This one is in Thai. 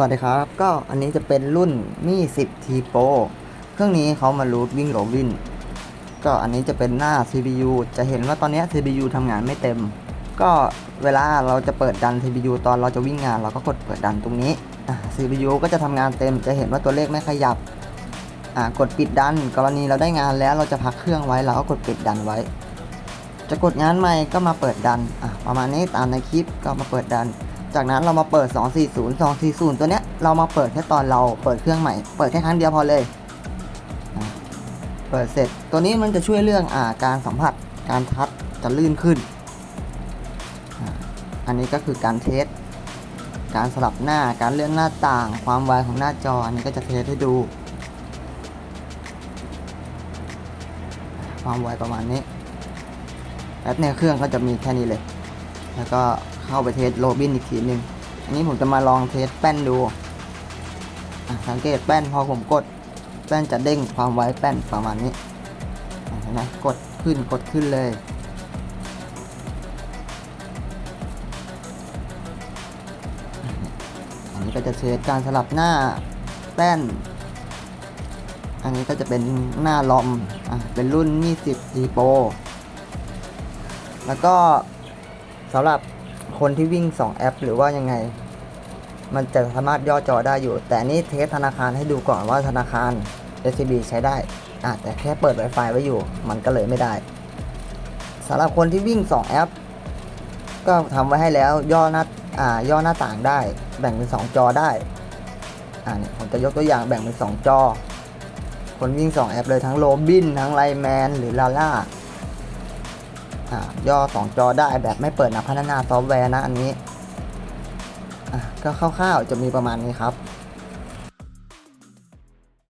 สวัสดีครับ ก็อันนี้จะเป็นรุ่นมี่ 10 T Pro เครื่องนี้เขามารูทวิ่งโรบิน ก็อันนี้จะเป็นหน้า CPU จะเห็นว่าตอนนี้ CPU ทำงานไม่เต็ม ก็เวลาเราจะเปิดดัน CPU ตอนเราจะวิ่งงานเราก็กดเปิดดันตรงนี้ CPU ก็จะทำงานเต็ม จะเห็นว่าตัวเลขไม่ขยับ กดปิดดัน กรณีเราได้งานแล้วเราจะพักเครื่องไว้เราก็กดปิดดันไว้ จะกดงานใหม่ก็มาเปิดดัน ประมาณนี้ตามในคลิปก็มาเปิดดัน จากนั้นเรามาเปิด 240 240 ตัวเนี้ยเรามาเปิดแค่ตอนเราเปิดเครื่องใหม่ เปิดแค่ครั้งเดียวพอเลย เปิดเสร็จ ตัวนี้มันจะช่วยเรื่องอ่าการสัมผัส การทัชจะลื่นขึ้น อันนี้ก็คือการเทส การสลับหน้า การเลื่อนหน้าต่าง ความไวของหน้าจอ อันนี้ก็จะเทสให้ดู ความไวประมาณนี้ แอปในเครื่องก็จะมีแค่นี้เลย แล้วก็ เข้าไปเทสโรบินอีกทีหนึ่งอันนี้ผมจะมาลองเทสแป้นดูสังเกตแป้นพอผมกด แป้นจะเด้งความไวแป้นประมาณนี้อะเห็นไหมกดขึ้นกดขึ้นเลยอันนี้ก็จะเทสการสลับหน้าแป้น อันนี้ก็จะเป็นหน้าลอมอะเป็นรุ่น 20 G Pro แล้วก็สำหรับ คนที่วิ่ง 2 แอป หรือว่ายังไง มันจะสามารถย่อจอได้อยู่ แต่นี้เทสธนาคารให้ดูก่อนว่าธนาคาร SCB ใช้ได้อะแต่แค่เปิด Wi-Fi ไว้อยู่ มันก็เลยไม่ได้สำหรับคนที่วิ่ง 2 แอป ก็ทำไว้ให้แล้วย่อหน้าอ่าย่อหน้าต่างได้ แบ่งเป็น 2 จอได้อ่าเนี่ยผมจะยกตัวอย่างแบ่งเป็น 2 จอ คนวิ่ง 2 แอปเลยทั้งโรบินทั้งไลแมนหรือลาล่า ย่อ 2 จอได้แบบไม่เปิดนักพัฒนาซอฟต์แวร์นะอันนี้ก็คร่าวๆจะมีประมาณนี้ครับ